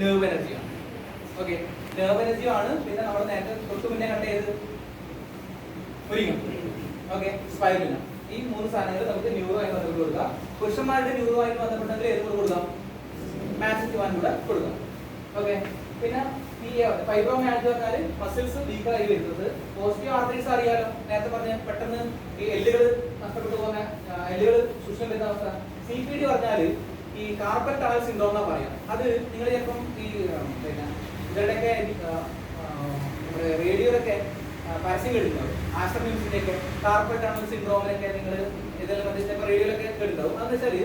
Nerve എനർജിയാണ് okay nerve എനർജിയാണ് പിന്നെ നമ്മൾ നേരത്തെ തൊട്ട് മുന്നേ കണ്ട ചെയ്ത് മുരിങ്ങ ഓക്കെ സ്പൈറുലിന ഈ മൂന്ന് സാധനങ്ങൾ നമുക്ക് ന്യൂറുമായി ബന്ധപ്പെട്ട് കൊടുക്കാം. പുരുഷന്മാരുടെ ന്യൂറുമായിട്ട് ബന്ധപ്പെട്ടെങ്കിൽ ഏത് കൂടെ കൊടുക്കാം? മാസിക് വൺ കൂടെ കൊടുക്കാം. ഓക്കെ പിന്നെ ഈ ഫൈബ്രോമയാൾജി പറഞ്ഞാൽ മസിൽസ് വീക്ക് ആയി വരുന്നത്. പോസിറ്റീവ് ആർട്ടറീസ് അറിയാലോ? നേരത്തെ പറഞ്ഞ പെട്ടെന്ന് ഈ എല്ലുകൾ നഷ്ടപ്പെട്ടു പോകുന്ന എല്ലുകൾ സൂക്ഷ്മം അവസ്ഥ. സി പി ഡി പറഞ്ഞാൽ ഈ കാർബൺ ടണൽ സിൻഡ്രോം എന്നാ പറയാം. അത് നിങ്ങൾ ചിലപ്പം ഈ പിന്നെ ഇവരുടെയൊക്കെ നമ്മുടെ റേഡിയോയിലൊക്കെ പരസ്യം കേട്ടിട്ടുണ്ടാവും ആശ്രം മ്യൂസിന്റെ കാർബൺ ടണൽ സിൻഡ്രോമിലൊക്കെ നിങ്ങൾ ഇതെല്ലാം മറ്റേ റേഡിയോയിലൊക്കെ കേട്ടിട്ടുണ്ടാവും. അതെന്ന് വെച്ചാൽ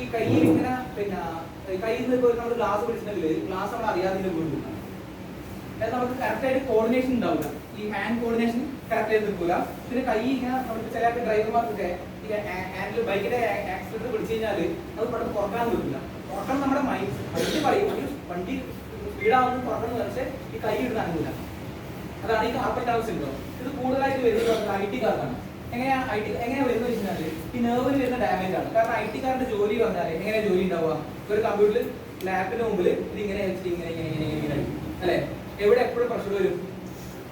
ഈ കയ്യിൽ ഇങ്ങനെ പിന്നെ കയ്യിൽ നിന്ന് ഇപ്പോൾ നമ്മൾ ഗ്ലാസ് പിടിച്ചിട്ടുണ്ടെങ്കിൽ ഗ്ലാസ് നമ്മൾ അറിയാതെ വീണ്ടും അതായത് നമുക്ക് കറക്റ്റ് ആയിട്ട് കോർഡിനേഷൻ ഉണ്ടാവില്ല ഈ ഹാൻഡ് കോർഡിനേഷൻ കറക്റ്റ് ആയിട്ട് നിൽക്കില്ല പിന്നെ കൈ ഇങ്ങനെ നമുക്ക് ചില ഡ്രൈവർമാർക്കൊക്കെ ഹാൻഡിൽ ബൈക്കിന്റെ ആക്സിഡന്റ് പിടിച്ചു കഴിഞ്ഞാൽ അത് പെട്ടെന്ന് കുറയ്ക്കാൻ പറ്റില്ല കുറയ്ക്കാൻ നമ്മുടെ മൈൻഡ് വണ്ടി പറയും വണ്ടി സ്പീഡാവുന്നു കുറക്കണം പക്ഷേ ഈ കൈ ഇടുന്ന അനുകൂല അതാണ് ഈ കാർപ്പറ്റ് സിൻഡ്രോം ഇത് കൂടുതലായിട്ട് വരുന്നത് ഐ ടി കാർക്കാണ്. എങ്ങനെയാ ഐ ടി എങ്ങനെ വരുന്നത് വെച്ചാൽ ഈ നെർവിന് വരുന്ന ഡാമേജ് ആണ്. കാരണം ഐ ടിക്കാരുടെ ജോലി പറഞ്ഞാൽ എങ്ങനെയാ ജോലി ഉണ്ടാവുക? ഒരു കമ്പ്യൂട്ടറിൽ ലാപ്പിന് മുമ്പിൽ ഇത് ഇങ്ങനെ വെച്ചിട്ട് ഇങ്ങനെ ഇങ്ങനെ ഇങ്ങനെ ഇങ്ങനെ അല്ലേ? എവിടെ എപ്പോഴും പ്രഷർ വരും?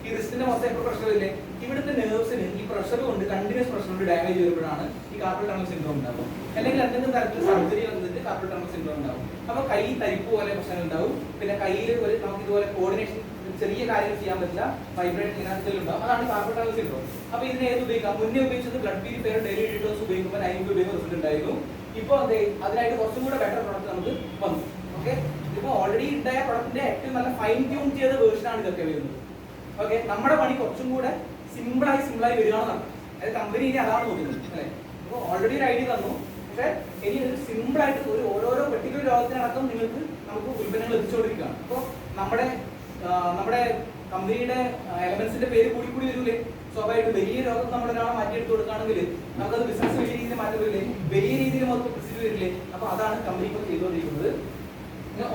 ഈ റിസ്റ്റിന്റെ മൊത്തം എപ്പോഴും പ്രഷർ വരില്ലേ? ഇവിടുത്തെ നെർവ്സിന് ഈ പ്രഷർ കൊണ്ട് കണ്ടിന്യൂസ് പ്രഷർ കൊണ്ട് ഡാമേജ് വരുമ്പോഴാണ് ഈ കാർപ്പൽ ടണൽ സിൻഡ്രോം ഉണ്ടാവും അല്ലെങ്കിൽ എന്തെങ്കിലും തരത്തിൽ സർജറി വന്നിട്ട് കാർപ്പൽ ടണൽ സിൻഡ്രോം ഉണ്ടാവും. അപ്പൊ കൈ തരിപ്പ് പോലെ പ്രശ്നങ്ങൾ ഉണ്ടാവും. പിന്നെ കയ്യിൽ ഒരു നമുക്ക് ഇതുപോലെ കോർഡിനേഷൻ ചെറിയ കാര്യങ്ങൾ ചെയ്യാൻ പറ്റില്ല. വൈബ്രേറ്റ് ഇനത്തിൽ ഉണ്ടാവും. അതാണ് കാർപ്പൽ ടണൽ സിൻഡ്രോം അപ്പൊ ഇതിനെ ഏത് ഉപയോഗിക്കാം? മുന്നേ ഉപയോഗിച്ചത് ബ്ലഡ് പേര് ഡെയിലി ഡീറ്റോസ് ഉപയോഗിക്കുമ്പോൾ അതിന് ഉപയോഗിക്കുന്ന റിസൾട്ട് ഉണ്ടായിരുന്നു ഇപ്പോൾ അതെ അതിനായിട്ട് കുറച്ചും കൂടെ ബെറ്റർ പ്രോഡക്റ്റ് നമുക്ക് വന്നു. ഓക്കെ ഇപ്പൊ ഓൾറെഡി ഉണ്ടായ പ്രൊഡക്റ്റിന്റെ ഏറ്റവും നല്ല ഫൈൻ ട്യൂൺ ചെയ്ത വേർഷൻ ആണ് ഇതൊക്കെ വരുന്നത്. ഓക്കെ നമ്മുടെ പണി കുറച്ചും കൂടെ സിമ്പിളായി സിമ്പിളായി വരികയാണെന്നാണ് അതായത് കമ്പനി ഇനി അതാണ് നോക്കുന്നത്. അല്ലേ? അപ്പോൾ ഓൾറെഡി ഒരു ഐഡിയ തന്നു. പക്ഷേ ഇനി ഒരു സിമ്പിളായിട്ട് ഒരു ഓരോരോ പെർട്ടിക്കുലർ ലോകത്തിനടക്കം നിങ്ങൾക്ക് നമുക്ക് ഉൽപ്പന്നങ്ങൾ എത്തിച്ചുകൊണ്ടിരിക്കുകയാണ്. അപ്പോൾ നമ്മുടെ നമ്മുടെ കമ്പനിയുടെ എലമെന്റ്സിന്റെ പേര് കൂടി കൂടി വരൂലേ? സ്വാഭാവികമായിട്ടും വലിയ രോഗം നമ്മൾ ഒരാളെ മാറ്റിയെടുത്ത് കൊടുക്കുകയാണെങ്കിൽ നമുക്കത് ബിസിനസ് വലിയ രീതിയിൽ മാറ്റം വരില്ലേ? വലിയ രീതിയിൽ നമുക്ക് വരില്ലേ? അപ്പൊ അതാണ് കമ്പനി ഇപ്പോൾ ചെയ്തുകൊണ്ടിരിക്കുന്നത്.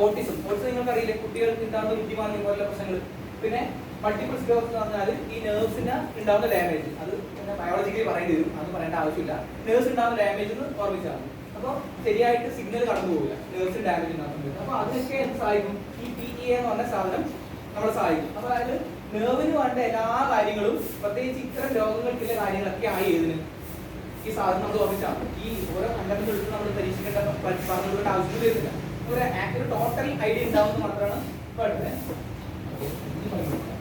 ഓട്ടിസം ഓട്ടിസം നിങ്ങൾക്ക് അറിയില്ലേ കുട്ടികൾക്ക് ഉണ്ടാകുന്ന ബുദ്ധിമാനം പോലുള്ള പ്രശ്നങ്ങൾ. പിന്നെ മൾട്ടിപ്പിൾ സ്ക്ലോസ് എന്ന് പറഞ്ഞാൽ ഈ നേഴ്സിന് ഉണ്ടാകുന്ന ഡാമേജ് അത് പിന്നെ ബയോളജിക്കലി പറയേണ്ടി വരും. അത് പറയേണ്ട ആവശ്യമില്ല. നേഴ്സ് ഉണ്ടാകുന്ന ഡാമേജ് എന്ന് ഓർമ്മിച്ചാൽ അപ്പോൾ ശരിയായിട്ട് സിഗ്നൽ കടന്നു പോകില്ല നേഴ്സിന് ഡാമേജ് ഉണ്ടാകുന്നത് അപ്പോൾ അതിനൊക്കെ എന്ത് സഹായിക്കും? ഈ പി ഇ എന്ന് പറഞ്ഞ സാധനം നമ്മളെ സഹായിക്കും. അപ്പോൾ അതായത് നേർവിന് വേണ്ട എല്ലാ കാര്യങ്ങളും പ്രത്യേകിച്ച് ഇത്തരം രോഗങ്ങൾക്കുള്ള കാര്യങ്ങളൊക്കെ ആയി ഇതിന് ഈ സാധനം നമ്മൾ ഓർമ്മിച്ചാൽ ഈ ഓരോ കണ്ടന്റ് നമ്മൾ പരീക്ഷിക്കേണ്ട ആവശ്യമില്ല ആവശ്യം വരുന്നില്ല. ഒരു ടോട്ടൽ ഐഡിയ ഉണ്ടാവുന്നത് മാത്രമാണ് വേണ്ടത്